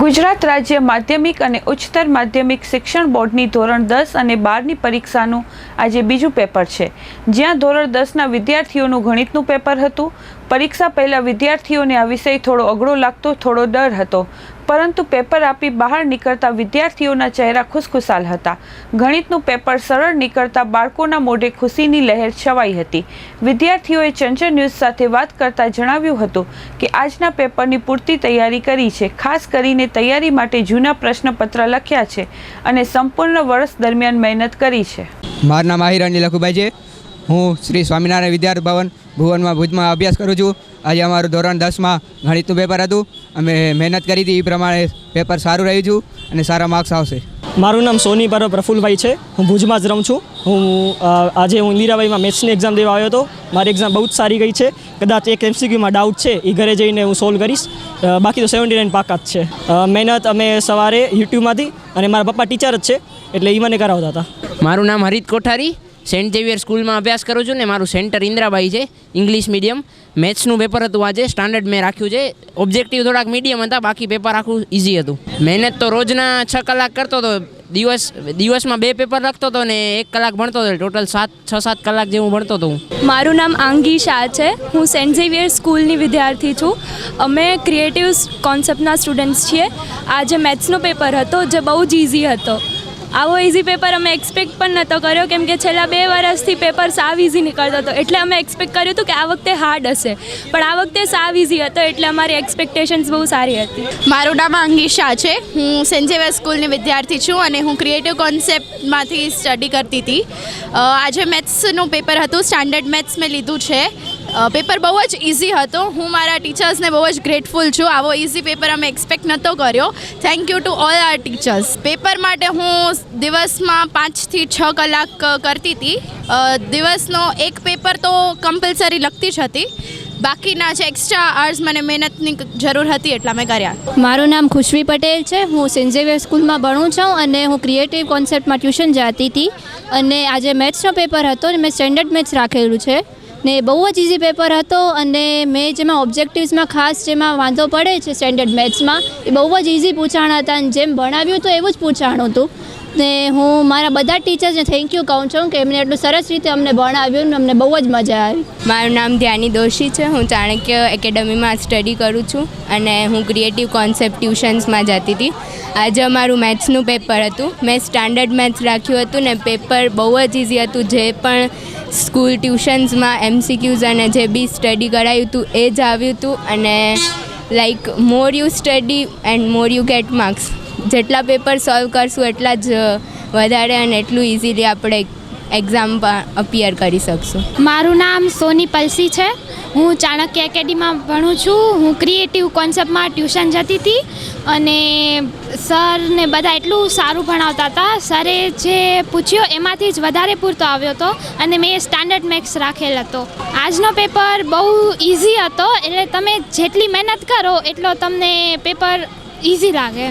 ગુજરાત રાજ્ય માધ્યમિક અને ઉચ્ચતર માધ્યમિક શિક્ષણ બોર્ડની ધોરણ દસ અને બારની પરીક્ષાનું આજે બીજું પેપર છે. જ્યાં ધોરણ દસના વિદ્યાર્થીઓનું ગણિતનું પેપર હતું. પરીક્ષા પહેલાં વિદ્યાર્થીઓને આ વિષય થોડો અઘરો લાગતો, થોડો ડર હતો. પરંતુ પેપર આપી બહાર નીકળતા વિદ્યાર્થીઓના ચહેરા ખુશખુશાલ હતા. ગણિતનું પેપર સરળ નીકળતા બાળકોના મોઢે ખુશીની લહેર છવાઈ હતી. વિદ્યાર્થીઓએ ચંચળ ન્યૂઝ સાથે વાત કરતા જણાવ્યું હતું કે આજના પેપરની પૂરતી તૈયારી કરી છે. ખાસ કરીને તૈયારી માટે જૂના પ્રશ્નપત્ર લખ્યા છે અને સંપૂર્ણ વર્ષ દરમિયાન મહેનત કરી છે. મારું નામ અનિલ લખુભાઈ છે. હું શ્રી સ્વામિનારાયણ વિદ્યાર્થી ભવન ભુવનમાં ભુજમાં અભ્યાસ કરું છું. આજે અમારું ધોરણ દસમાં ગણિતનું પેપર હતું. અમે મહેનત કરી હતી એ પ્રમાણે પેપર સારું રહ્યું છું અને સારા માર્ક્સ આવશે. મારું નામ સોની પર પ્રફુલભાઈ છે. હું ભુજમાં જ રહું છું. હું આજે હું ઇન્દિરાબાઈમાં મેથ્સની એક્ઝામ દેવા આવ્યો હતો. મારી એક્ઝામ બહુ જ સારી ગઈ છે. કદાચ એક એમસીક્યુમાં ડાઉટ છે એ ઘરે જઈને હું સોલ્વ કરીશ. બાકી તો સેવન્ટી નાઇન પાકા જ છે. મહેનત અમે સવારે યુટ્યુબમાંથી અને મારા પપ્પા ટીચર જ છે એટલે એ મને કરાવતા હતા. મારું નામ હરિત કોઠારી. સેન્ટ ઝેવિયર સ્કૂલમાં અભ્યાસ કરું છું ને મારું સેન્ટર ઇન્દ્રાબાઈ છે ઇંગ્લિશ મીડિયમ મેથ્સનું પેપર હતું આજે સ્ટાન્ડર્ડ મેં રાખ્યું છે. ઓબ્જેક્ટિવ થોડાક મીડિયમ હતા, બાકી પેપર આખું ઇઝી હતું. મહેનત તો રોજના છ કલાક કરતો હતો, દિવસ, દિવસમાં બે પેપર લખતો હતો ને એક કલાક ભણતો હતો ટોટલ સાત, છ, સાત કલાક જેવું ભણતો હતો મારું નામ આંગી શાહ છે. હું સેન્ટ ઝેવિયર સ્કૂલની વિદ્યાર્થી છું. અમે ક્રિએટિવ કોન્સેપ્ટના સ્ટુડન્ટ્સ છીએ. આજે મેથ્સનો પેપર હતો, જે બહુ જ ઇઝી હતો. આવો ઇઝી પેપર અમે એક્સપેક્ટ પણ નહોતો કર્યો. કેમ કે છેલ્લા બે વર્ષથી પેપર સાવ ઇઝી નીકળતો હતો. એટલે અમે એક્સપેક્ટ કર્યું હતું કે આ વખતે હાર્ડ હશે. પણ આ વખતે સાવ ઇઝી હતો એટલે અમારી એક્સપેક્ટેશન્સ બહુ સારી હતી. મારું નામ અંગી શાહ છે. હું સેન્જેવા સ્કૂલની વિદ્યાર્થી છું અને હું ક્રિએટિવ કોન્સેપ્ટમાંથી સ્ટડી કરતી હતી. આજે મેથ્સનું પેપર હતું. સ્ટાન્ડર્ડ મેથ્સ મેં લીધું છે. પેપર બહુ જ ઇઝી હતો. હું મારા ટીચર્સને બહુ જ ગ્રેટફુલ છું. આવો ઇઝી પેપર અમે એક્સપેક્ટ નહોતો કર્યો. Thank you to all our teachers paper માટે હું દિવસમાં પાંચથી છ કલાક કરતી હતી. દિવસનો એક પેપર તો કમ્પલસરી લખતી જ હતી. બાકીના જે એક્સ્ટ્રા આર્સ મને મહેનતની જરૂર હતી એટલા મેં કર્યા. મારું નામ ખુશ્વી પટેલ છે. હું સેન્ટ ઝેવિયર સ્કૂલમાં ભણું છું અને હું ક્રિએટિવ કોન્સેપ્ટમાં ટ્યુશન જતી હતી. અને આજે મેથ્સનો પેપર હતો અને મેં સ્ટેન્ડર્ડ મેથ્સ રાખેલું છે. ને બહુ જ ઇઝી પેપર હતો અને મેં જેમાં ઓબ્જેક્ટિવ્સમાં ખાસ જેમાં વાંધો પડે છે સ્ટેન્ડર્ડ મેથ્સમાં એ બહુ જ ઇઝી પૂછાણ હતા અને જેમ ભણાવ્યું હતું એવું જ પૂછાણ હતું. ને હું મારા બધા ટીચર્સને થેન્ક યુ કહું છું કે એમને એટલું સરસ રીતે અમને ભણાવ્યું ને અમને બહુ જ મજા આવી. મારું નામ ધ્યાની દોશી છે. હું ચાણક્ય એકેડમીમાં સ્ટડી કરું છું અને હું ક્રિએટિવ કોન્સેપ્ટ ટ્યુશન્સમાં જતી હતી. આજે અમારું મેથ્સનું પેપર હતું. મેં સ્ટાન્ડર્ડ મેથ્સ રાખ્યું હતું ને પેપર બહુ જ ઇઝી હતું. જે પણ સ્કૂલ ટ્યુશન્સમાં એમસીક્યુઝ અને જે બી સ્ટડી કરાયું હતું એ જ આવ્યું હતું. અને like more you study and more you get marks જેટલા પેપર સોલ્વ કરશું એટલા જ વધારે અને એટલું ઇઝીલી આપણે એક્ઝામ અપિયર કરી શકશું. મારું નામ સોની પલસી છે. હું ચાણક્ય એકેડમીમાં ભણું છું. હું ક્રિએટિવ કોન્સેપ્ટમાં ટ્યુશન જતી હતી અને સર ને બધા એટલું સારું ભણાવતા હતા. સરે જે પૂછ્યો એમાંથી જ વધારે પૂરતો આવ્યો હતો અને મેં સ્ટાન્ડર્ડ મેક્સ રાખેલ હતો. આજનો પેપર બહુ ઇઝી હતો. એટલે તમે જેટલી મહેનત કરો એટલો તમને પેપર ઇઝી લાગે.